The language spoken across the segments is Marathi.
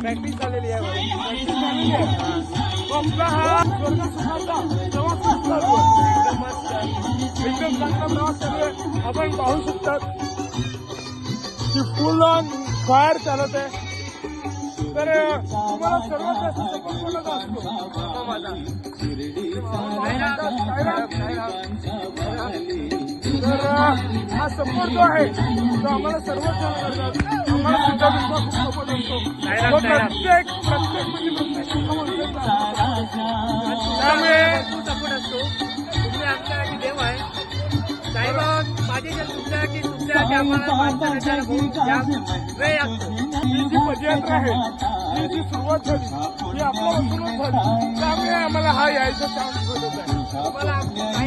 प्रॅक्टिस झालेली आहे आपण पाहू शकतात की फुल ऑन फायर चालत आहे. तर तुम्हाला सर्वात जास्त सपोर्ट कोणाचा असतो? माझा. तर हा सपोर्ट जो आहे तो आम्हाला सर्वच करतात. आम्हाला सुद्धा खूप सपोर्ट असतो. प्रत्येक प्रत्येक म्हणजे प्रत्येक. त्यामुळे सपोर्ट असतो. तुम्ही आमच्यासाठी देव आहे. साईबाबा माझे जे तुमच्यासाठी तुमच्यासाठी आम्हाला माणसं रचायला खूप जाम वेळ लागतो ही जी पदयात्रा आहे ही जी सुरुवात झाली ही आपल्यापासूनच झाली. त्यामुळे आम्हाला हा यायचा चान्स भेटत आहे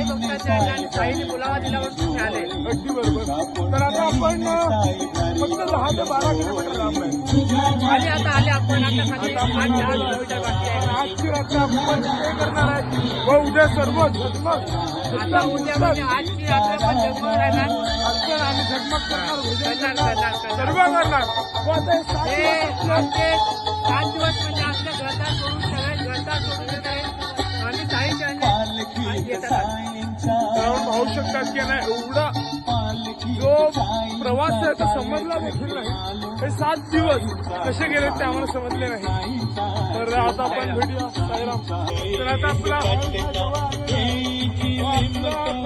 भक्तांच्या आणि तुम्ही आले अगदी बरोबर. तर आता आपण फक्त दहा ते बारा किलोमीटर लांब आहे. आणि आता आले आपण. आता खाली आठ दहा किलोमीटर बाकी आहे. आणि आजची रात्र आपण स्टे करणार आहे. व उद्या सर्व झगमग आता उद्या म्हणजे आजची रात्र पण राहणार. असणार आणि झगमग करणार सर्व करणार. व आता हे हे आमचे सात दिवस म्हणजे आपल्या घरदार सोडून सगळे घरदार सोडून येत आहे आणि येतात. आपण पाहू शकतात की नाही एवढा जो प्रवास आहे तो समजला देखील नाही हे सात दिवस कसे गेले ते आम्हाला समजले नाही. तर आता आपण भेटूया साईराम. तर आता आपला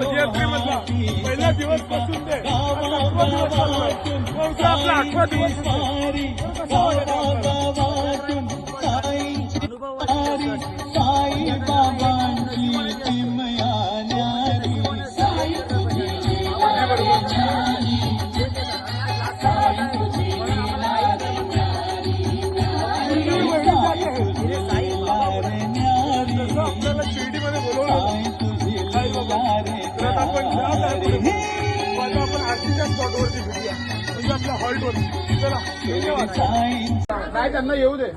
पदयात्रेमधला पहिला दिवसपासून ते आठवा दिवस आहे. आपला आठवा दिवस? अनुभव काय चला नाही त्यांना येऊ दे.